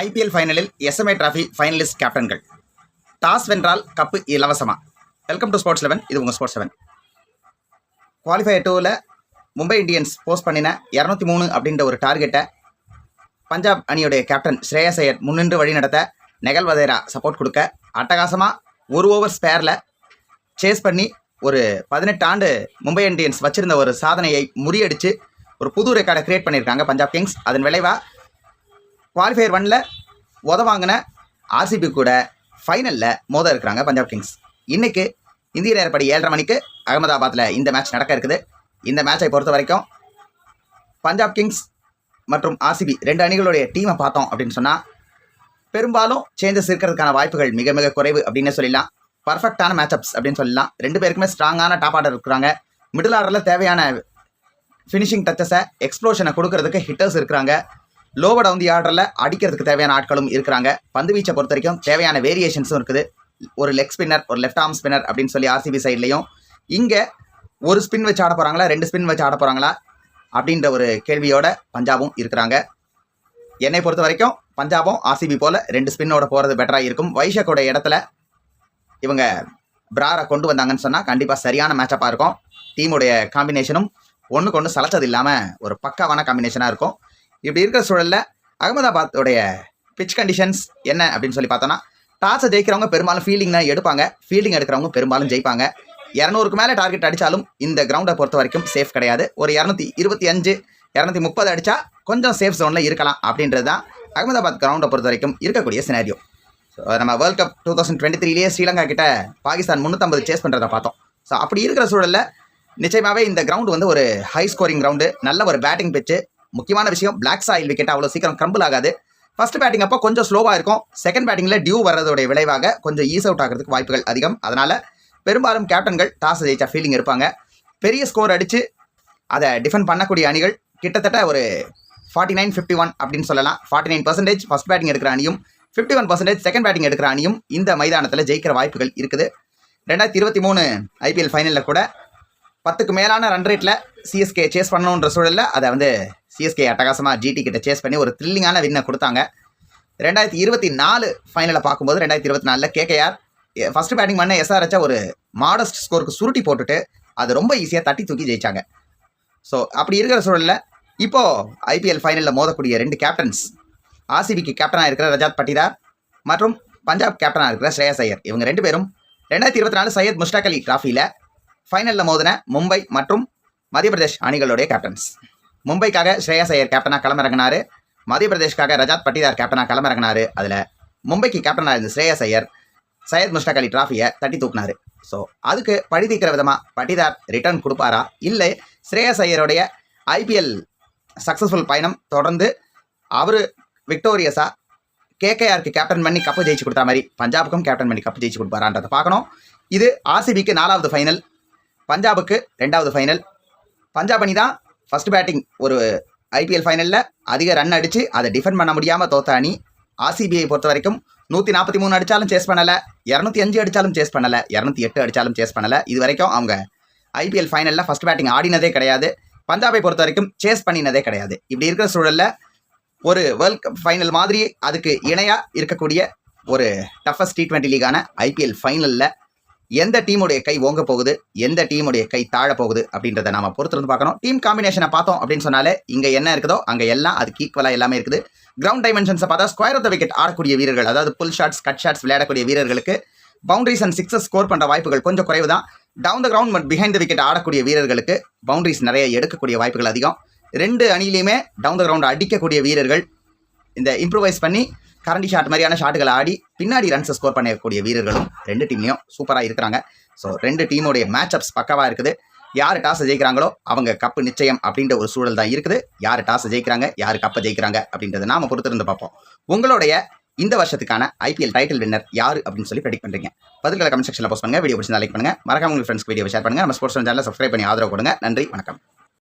IPL ஃபைனலில் SMA trophy finalist கேப்டன்கள் toss வென்றால் cup இலவசமா. வெல்கம் டு ஸ்போர்ட்ஸ் லெவன் இது உங்கள் ஸ்போர்ட்ஸ் லெவன் குவாலிஃபை டூவில் மும்பை இந்தியன்ஸ் போஸ்ட் பண்ணின இரநூத்தி மூணு அப்படின்ற ஒரு டார்கெட்டை பஞ்சாப் அணியுடைய கேப்டன் ஸ்ரேயஸ் ஐயர் முன்னின்று வழிநடத்த நெகல் வதேரா சப்போர்ட் கொடுக்க அட்டகாசமாக ஒரு ஓவர் ஸ்பேரில் சேஸ் பண்ணி ஒரு பதினெட்டு ஆண்டு மும்பை இந்தியன்ஸ் வச்சிருந்த ஒரு சாதனையை முறியடித்து ஒரு புது ரெக்கார்டை கிரியேட் பண்ணியிருக்காங்க பஞ்சாப் கிங்ஸ். அதன் விளைவாக குவாலிஃபயர் ஒனில் உதவாங்கின ஆர்சிபி கூட ஃபைனலில் மோத இருக்கிறாங்க பஞ்சாப் கிங்ஸ். இன்றைக்கு இந்திய நேரப்படி ஏழரை மணிக்கு அகமதாபாத்தில் இந்த மேட்ச் நடக்க இருக்குது. இந்த மேட்சை பொறுத்த வரைக்கும் பஞ்சாப் கிங்ஸ் மற்றும் ஆர்சிபி ரெண்டு அணிகளுடைய டீமை பார்த்தோம் அப்படின்னு சொன்னால் பெரும்பாலும் சேஞ்சஸ் இருக்கிறதுக்கான வாய்ப்புகள் மிக மிக குறைவு அப்படின்னு சொல்லலாம் பர்ஃபெக்டான மேட்சப்ஸ் அப்படின்னு சொல்லலாம் ரெண்டு பேருக்குமே ஸ்ட்ராங்கான டாப் ஆர்டர் இருக்கிறாங்க. மிடில் ஆர்டரில் தேவையான ஃபினிஷிங் டச்சஸை எக்ஸ்ப்ளோஷனை கொடுக்கறதுக்கு ஹிட்டர்ஸ் இருக்கிறாங்க. லோவோட டவுன் தி ஆர்டரில் அடிக்கிறதுக்கு தேவையான ஆட்களும் இருக்கிறாங்க. பந்து வீச்சை பொறுத்த வரைக்கும் தேவையான வேரியேஷன்ஸும் இருக்குது. ஒரு லெக் ஸ்பின்னர் ஒரு லெஃப்ட் ஆர்ம் ஸ்பின்னர் அப்படின்னு சொல்லி ஆர்சிபி சைட்லையும் இங்கே ஒரு ஸ்பின் வச்சு ஆட போகிறாங்களா ரெண்டு ஸ்பின் வச்சு ஆட போகிறாங்களா அப்படின்ற ஒரு கேள்வியோட பஞ்சாபும் இருக்கிறாங்க. என்னை பொறுத்த வரைக்கும் பஞ்சாபும் ஆர்சிபி போல் ரெண்டு ஸ்பின்னோட போகிறது பெட்டராக இருக்கும். வைஷக்கோட இடத்துல இவங்க பிராரை கொண்டு வந்தாங்கன்னு சொன்னால் கண்டிப்பாக சரியான மேட்சப்பாக இருக்கும். டீமுடைய காம்பினேஷனும் ஒன்றுக்கு ஒன்று சலச்சது இல்லாமல் ஒரு பக்காவான காம்பினேஷனாக இருக்கும். இப்படி இருக்கிற சூழலில் அகமதாபாத்தோடைய பிச் கண்டிஷன்ஸ் என்ன அப்படின்னு சொல்லி பார்த்தோன்னா டாஸை ஜெயிக்கிறவங்க பெரும்பாலும் ஃபீல்டிங் தான் எடுப்பாங்க. ஃபீல்டிங் எடுக்கிறவங்க பெரும்பாலும் ஜெயிப்பாங்க. இரநூறுக்கு மேலே டார்கெட் அடித்தாலும் இந்த கிரவுண்டை பொறுத்த வரைக்கும் சேஃப் கிடையாது. ஒரு இரநூத்தி இருபத்தி அஞ்சு இரநூத்தி முப்பது அடித்தா கொஞ்சம் சேஃப் ஜோனில் இருக்கலாம் அப்படின்றது தான் அகமதாபாத் கிரவுண்டை பொறுத்த வரைக்கும் இருக்கக்கூடிய சினாரியோ ஸோ நம்ம world cup two thousand twenty த்ரீலேயே Sri Lanka கிட்ட பாகிஸ்தான் முந்நூற்றம்பது சேஸ் பண்ணுறதை பார்த்தோம். ஸோ அப்படி இருக்கிற சூழலில் நிச்சயமாகவே இந்த கிரவுண்டு வந்து ஒரு ஹை ஸ்கோரிங் கிரவுண்டு நல்ல ஒரு பேட்டிங் பிச்சு முக்கியமான விஷயம் பிளாக் சாயில் விக்கெட் அவ்வளோ சீக்கிரம் கிரம்பிள் ஆகாது. ஃபர்ஸ்ட் பேட்டிங் அப்போ கொஞ்சம் ஸ்லோவாக இருக்கும். செகண்ட் பேட்டிங்கில் டியூ வர்றதோடைய விளைவாக கொஞ்சம் ஈஸ் அவுட் ஆகிறதுக்கு வாய்ப்புகள் அதிகம். அதனால் பெரும்பாலும் கேப்டன்கள் டாஸ் ஜெயிச்சா ஃபீலிங் இருப்பாங்க. பெரிய ஸ்கோர் அடித்து அதை டிஃபெண்ட் பண்ணக்கூடிய அணிகள் கிட்டத்தட்ட ஒரு ஃபார்ட்டி நைன் ஃபிஃப்டி ஒன் அப்படின்னு சொல்லலாம். Forty nine percentage first batting எடுக்கிற அணியும் fifty one percentage second batting எடுக்கிற அணியும் இந்த மைதானத்தில் ஜெயிக்கிற வாய்ப்புகள் இருக்குது. ரெண்டாயிரத்தி இருபத்தி மூணு ஐபிஎல் ஃபைனலில் கூட பத்துக்கு மேலான ரன் ரேட்டில் சிஎஸ்கே சேஸ் பண்ணணுன்ற சூழலில் அதை வந்து சிஎஸ்கே அட்டகாசமாக ஜிடி கிட்ட சேஸ் பண்ணி ஒரு த்ரில்லிங்கான வின்னை கொடுத்தாங்க. ரெண்டாயிரத்தி இருபத்தி நாலு ஃபைனலை பார்க்கும்போது ரெண்டாயிரத்தி இருபத்தி நாலில் கேகேஆர் ஃபஸ்ட்டு பேட்டிங் பண்ண எஸ்ஆர்ஹெச்சா ஒரு மாடஸ்ட் ஸ்கோருக்கு சுருட்டி போட்டுட்டு அது ரொம்ப ஈஸியாக தட்டி தூக்கி ஜெயிச்சாங்க. ஸோ அப்படி இருக்கிற சூழலில் இப்போது ஐபிஎல் ஃபைனலில் மோதக்கூடிய ரெண்டு கேப்டன்ஸ் ஆர்சிபிக்கு கேப்டனாக இருக்கிற ரஜாத் பட்டிதார் மற்றும் பஞ்சாப் கேப்டனாக இருக்கிற ஸ்ரேயஸ் ஐயர். இவங்க ரெண்டு பேரும் ரெண்டாயிரத்தி இருபத்தி நாலு சையத் முஷ்டாக் அலி டிராஃபியில் ஃபைனலில் மோதின மும்பை மற்றும் மத்திய பிரதேஷ் அணிகளுடைய கேப்டன்ஸ் மும்பைக்காக ஸ்ரேயஸ் ஐயர் கேப்டனாக களமிறங்கினாரு. மத்திய பிரதேஷ்காக ரஜாத் பட்டிதார் கேப்டனாக களமிறங்கினாரு. அதில் மும்பைக்கு கேப்டனாக இருந்த ஸ்ரேயஸ் ஐயர் சையத் முஷ்டாக் அலி டிராஃபியை தட்டி தூக்குனாரு. ஸோ அதுக்கு பழி தீர்க்கிற விதமாக பட்டிதார் ரிட்டர்ன் கொடுப்பாரா? இல்லை ஸ்ரேயஸ் ஐயருடைய ஐபிஎல் சக்ஸஸ்ஃபுல் பயணம் தொடர்ந்து அவர் விக்டோரியஸாக கேகேஆருக்கு கேப்டன் பண்ணி கப்பு ஜெயிச்சு கொடுத்தா மாதிரி பஞ்சாபுக்கும் கேப்டன் பண்ணி கப்பு ஜெயிச்சு கொடுப்பாரான்றதை பார்க்கணும். இது ஆர்சிபிக்கு நாலாவது ஃபைனல் பஞ்சாபுக்கு ரெண்டாவது ஃபைனல் பஞ்சாப் அணி தான் ஃபர்ஸ்ட் பேட்டிங் ஒரு ஐபிஎல் ஃபைனலில் அதிக ரன் அடித்து அதை டிஃபெண்ட் பண்ண முடியாமல் தோத்த அணி ஆர்சிபியை பொறுத்த வரைக்கும் நூற்றி நாற்பத்தி மூணு அடித்தாலும் சேஸ் பண்ணலை இரநூத்தி அஞ்சு அடித்தாலும் சேஸ் பண்ணலை இரநூத்தி எட்டு அடித்தாலும் சேஸ் பண்ணலை. இது வரைக்கும் அவங்க ஐபிஎல் ஃபைனலில் ஃபர்ஸ்ட் பேட்டிங் ஆடினதே கிடையாது. பஞ்சாபை பொறுத்த வரைக்கும் சேஸ் பண்ணினதே கிடையாது. இப்படி இருக்கிற சூழலில் ஒரு வேர்ல்ட் கப் ஃபைனல் மாதிரி அதுக்கு இணையாக இருக்கக்கூடிய ஒரு டஃபஸ்ட் டி ட்வெண்ட்டி லீகான ஐபிஎல் ஃபைனலில் எந்த டீமுடைய கை ஓங்க போகுது எந்த டீமுடைய கை தாழ போகுது அப்படின்றத நாம பொறுத்திருந்து பார்க்கணும். டீம் காம்பினேஷனை பார்த்தோம் அப்படின்னு சொன்னாலே இங்கே என்ன இருக்குதோ அங்கே எல்லாம் அதுக்கு ஈக்குவலாக எல்லாமே இருக்குது. கிரவுண்ட் டைமென்ஷன்ஸை பார்த்தா ஸ்கொயர் ஆஃப் த விக்கெட் ஆடக்கூடிய வீரர்கள் அதாவது புல் ஷாட்ஸ் கட் ஷாட்ஸ் விளையாடக்கூடிய வீரர்களுக்கு பவுண்டரிஸ் அண்ட் சிக்ஸஸ் ஸ்கோர் பண்ணுற வாய்ப்புகள் கொஞ்சம் குறைவு தான் down the ground but behind the wicket ஆடக்கூடிய வீரர்களுக்கு பவுண்டரிஸ் நிறைய எடுக்கக்கூடிய வாய்ப்புகள் அதிகம். ரெண்டு அணியிலையுமே டவுன் த கிரவுண்ட் அடிக்கக்கூடிய வீரர்கள் இந்த இம்ப்ரூவைஸ் பண்ணி கரண்டி ஷாட் மாதிரியான ஷாட்டுகளை ஆடி பின்னாடி ரன்ஸ் ஸ்கோர் பண்ணக்கூடிய வீரர்களும் ரெண்டு டீம்லையும் சூப்பராக இருக்கிறாங்க. ஸோ ரெண்டு டீமுடைய மேட்சப்ஸ் பக்கவாக இருக்குது. யார் டாஸ் ஜெயிக்கிறாங்களோ அவங்க கப்பு நிச்சயம் அப்படின்ற ஒரு சூழல் தான் இருக்குது. யார் டாஸ் ஜெயிக்கிறாங்க யார் கப்பை ஜெயிக்கிறாங்க அப்படின்றத நாம் பொறுத்திருந்து பார்ப்போம். உங்களுடைய இந்த வருஷத்துக்கான ஐபிஎல் டைட்டில் வின்னர் யார் அப்படின்னு சொல்லி ப்ரெடிக் பண்ணுறீங்க பதில்களை கமெண்ட் செக்ஷனில் போஸ்ட் பண்ணுங்கள் வீடியோ பிடிச்சி லைக் பண்ணுங்கள் மறக்காம உங்கள் ஃப்ரெண்ட்ஸ்க்கு வீடியோ ஷேர் பண்ணுங்க. நம்ம ஸ்போர்ட்ஸ் சேனலில் சப்ஸ்கிரைப் பண்ணி ஆதரவு கொடுங்க. நன்றி வணக்கம்.